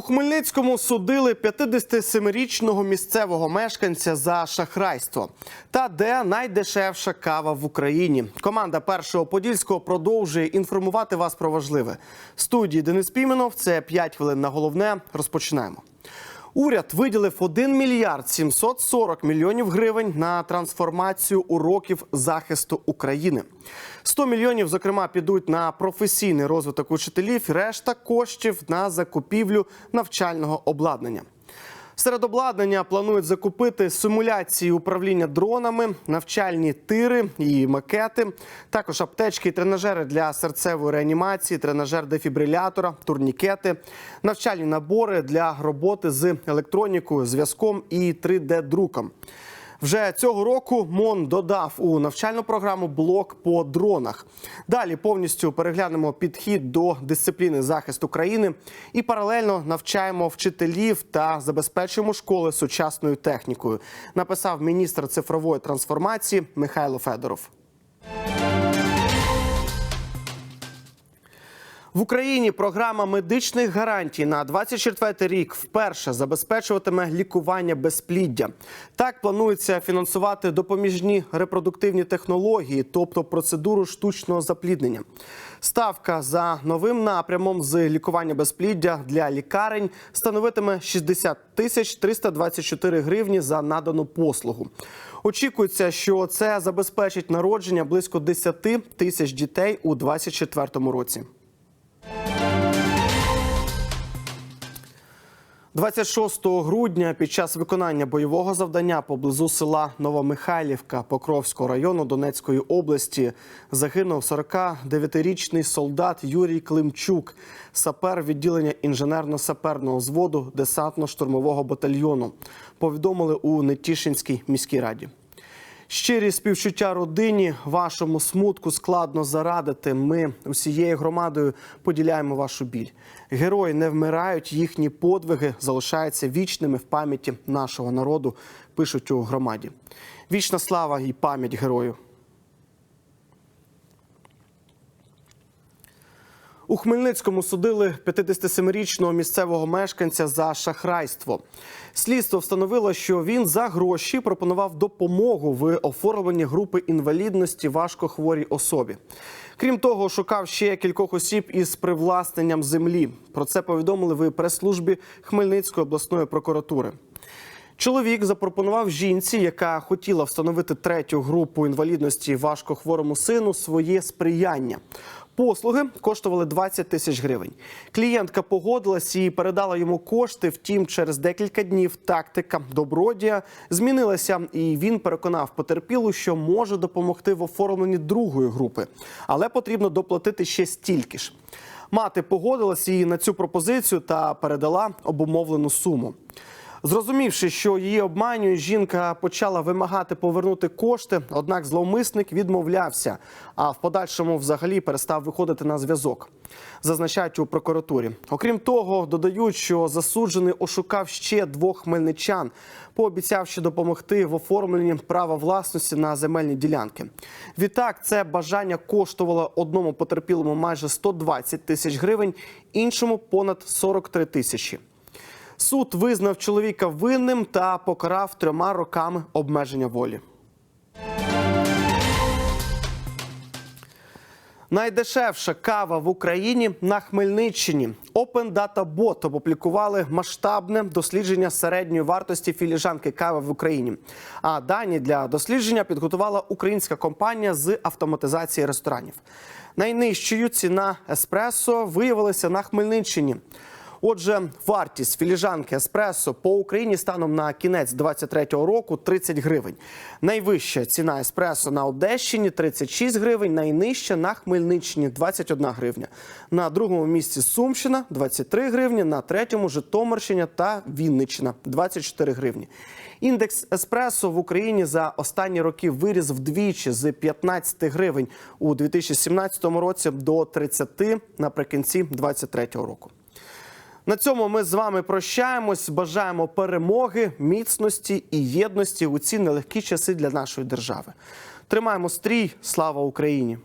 Хмельницькому судили 57-річного місцевого мешканця за шахрайство. Та де найдешевша кава в Україні. Команда першого подільського продовжує інформувати вас про важливе. В студії Денис Піменов. Це 5 хвилин на головне. Розпочинаємо. Уряд виділив 1 мільярд 740 мільйонів гривень на трансформацію уроків захисту України. 100 мільйонів, зокрема, підуть на професійний розвиток учителів, решта коштів на закупівлю навчального обладнання. Серед обладнання планують закупити симуляції управління дронами, навчальні тири і макети, також аптечки тренажери для серцевої реанімації, тренажер дефібрилятора, турнікети, навчальні набори для роботи з електронікою, зв'язком і 3D-друком. Вже цього року МОН додав у навчальну програму блок по дронах. Далі повністю переглянемо підхід до дисципліни захисту країни і паралельно навчаємо вчителів та забезпечуємо школи сучасною технікою. Написав міністр цифрової трансформації Михайло Федоров. В Україні програма медичних гарантій на 24 рік вперше забезпечуватиме лікування безпліддя. Так планується фінансувати допоміжні репродуктивні технології, тобто процедуру штучного запліднення. Ставка за новим напрямом з лікування безпліддя для лікарень становитиме 60 тисяч 324 гривні за надану послугу. Очікується, що це забезпечить народження близько 10 тисяч дітей у 2024 році. 26 грудня під час виконання бойового завдання поблизу села Новомихайлівка Покровського району Донецької області загинув 49-річний солдат Юрій Климчук, сапер відділення інженерно-саперного зводу десантно-штурмового батальйону. Повідомили у Нетішинській міській раді. Щирі співчуття родині, вашому смутку складно зарадити. Ми усією громадою поділяємо вашу біль. Герої не вмирають, їхні подвиги залишаються вічними в пам'яті нашого народу. Пишуть у громаді. Вічна слава і пам'ять герою. У Хмельницькому судили 57-річного місцевого мешканця за шахрайство. Слідство встановило, що він за гроші пропонував допомогу в оформленні групи інвалідності важкохворій особі. Крім того, шукав ще кількох осіб із привласненням землі. Про це повідомили в прес-службі Хмельницької обласної прокуратури. Чоловік запропонував жінці, яка хотіла встановити третю групу інвалідності важкохворому сину, своє сприяння. Послуги коштували 20 тисяч гривень. Клієнтка погодилась і передала йому кошти. Втім, через декілька днів тактика добродія змінилася, і він переконав потерпілу, що може допомогти в оформленні другої групи, але потрібно доплатити ще стільки ж. Мати погодилась і на цю пропозицію та передала обумовлену суму. Зрозумівши, що її обманюють, жінка почала вимагати повернути кошти, однак зловмисник відмовлявся, а в подальшому взагалі перестав виходити на зв'язок. Зазначають у прокуратурі. Окрім того, додають, що засуджений ошукав ще двох хмельничан, пообіцявши допомогти в оформленні права власності на земельні ділянки. Відтак, це бажання коштувало одному потерпілому майже 120 тисяч гривень, іншому понад 43 тисячі. Суд визнав чоловіка винним та покарав трьома роками обмеження волі. Найдешевша кава в Україні на Хмельниччині. Open Data Bot опублікували масштабне дослідження середньої вартості філіжанки кави в Україні. А дані для дослідження підготувала українська компанія з автоматизації ресторанів. Найнижчою ціна еспресо виявилася на Хмельниччині. Отже, вартість філіжанки еспресо по Україні станом на кінець 2023 року 30 гривень. Найвища ціна еспресо на Одещині 36 гривень, найнижча на Хмельниччині 21 гривня. На другому місці Сумщина 23 гривні, на третьому Житомирщина та Вінниччина 24 гривні. Індекс еспресо в Україні за останні роки виріс вдвічі з 15 гривень у 2017 році до 30 наприкінці 2023 року. На цьому ми з вами прощаємось. Бажаємо перемоги, міцності і єдності у ці нелегкі часи для нашої держави. Тримаємо стрій. Слава Україні!